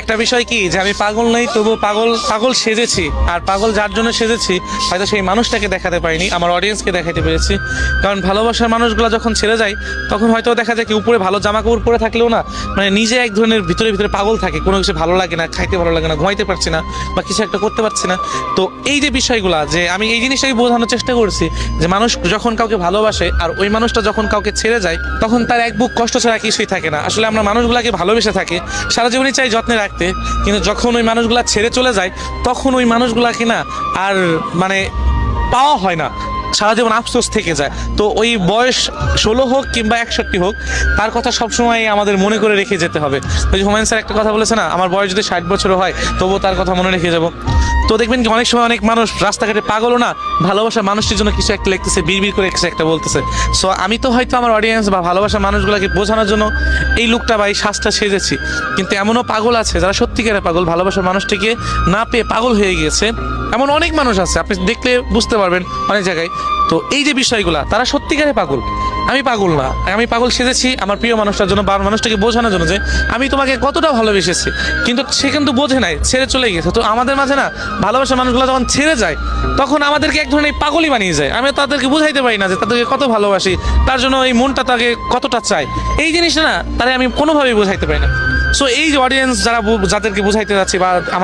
একটা বিষয় কি যে আমি পাগল নই তবু পাগল পাগল সেজেছি। আর পাগল যার জন্য সেজেছি, হয়তো সেই মানুষটাকে দেখাতে পারিনি, আমার অডিয়েন্সকে দেখাতে পেরেছি। কারণ ভালোবাসার মানুষগুলো যখন ছেড়ে যায়, তখন হয়তো দেখা যায় কি উপরে ভালো জামা কাপড় পরে থাকলেও না মানে নিজে এক ধরনের ভিতরে ভিতরে পাগল থাকে, কোনো কিছু ভালো লাগে না, খাইতে ভালো লাগে না, ঘুমাইতে পারছি না, বা কিছু একটা করতে পারছি না। তো এই যে বিষয়গুলো, যে আমি এই জিনিসটাই বোঝানোর চেষ্টা করছি, যে মানুষ যখন কাউকে ভালোবাসে, আর ওই মানুষটা যখন কাউকে ছেড়ে যায়, তখন তার এক বুক কষ্ট ছাড়া কিছুই থাকে না। আসলে আমরা মানুষগুলাকে ভালোবেসে থাকি, সারা জীবনই চাই যত্নে রাখতে, কিন্তু যখন ওই মানুষগুলা ছেড়ে চলে যায়, তখন ওই মানুষগুলা কিনা আর মানে পাওয়া হয় না। সারা জীবন আফসোস থেকে যায়। তো ওই বয়স ষোলো হোক কিংবা একষট্টি হোক, তার কথা সবসময় আমাদের মনে করে রেখে যেতে হবে। ওই হুমায়ুন স্যার একটা কথা বলেছে না, আমার বয়স যদি ষাট বছর হয়, তবুও তার কথা মনে রেখে যাব। তো দেখবেন কি, অনেক সময় অনেক মানুষ রাস্তাঘাটে পাগলও না ভালোবাসা মানুষটির জন্য কিছু একটা লিখতেছে, বিড়বিড় করে কিছু একটা বলতেছে। সো আমি তো হয়তো আমার অডিয়েন্স বা ভালোবাসা মানুষগুলোকে বোঝানোর জন্য এই লুকটা বা এই শ্বাসটা সেজেছি। কিন্তু এমনও পাগল আছে যারা সত্যিকারের পাগল, ভালোবাসার মানুষটিকে না পেয়ে পাগল হয়ে গিয়েছে। এমন অনেক মানুষ আছে, আপনি দেখলে বুঝতে পারবেন অনেক জায়গায়। তো এই যে বিষয়গুলা, তারা সত্যিকারে পাগল। আমি পাগল না, আমি পাগল সেজেছি আমার প্রিয় মানুষটার জন্য বা মানুষটাকে বোঝানোর জন্য যে আমি তোমাকে কতটা ভালোবেসেছি। কিন্তু সে কিন্তু বোঝে নাই, ছেড়ে চলে গেছে। তো আমাদের মাঝে না ভালোবাসা মানুষগুলো যখন ছেড়ে যায়, তখন আমাদেরকে এক ধরনের পাগলই বানিয়ে যায়। আমি তাদেরকে বুঝাইতে পারি না যে তাদেরকে কত ভালোবাসি, তার জন্য এই মনটা তাকে কতটা চাই এই জিনিসটা না তাহলে আমি কোনোভাবেই বোঝাইতে পারি না। সো এই যে অডিয়েন্স যারা যাদেরকে বুঝাইতে যাচ্ছি বা আমার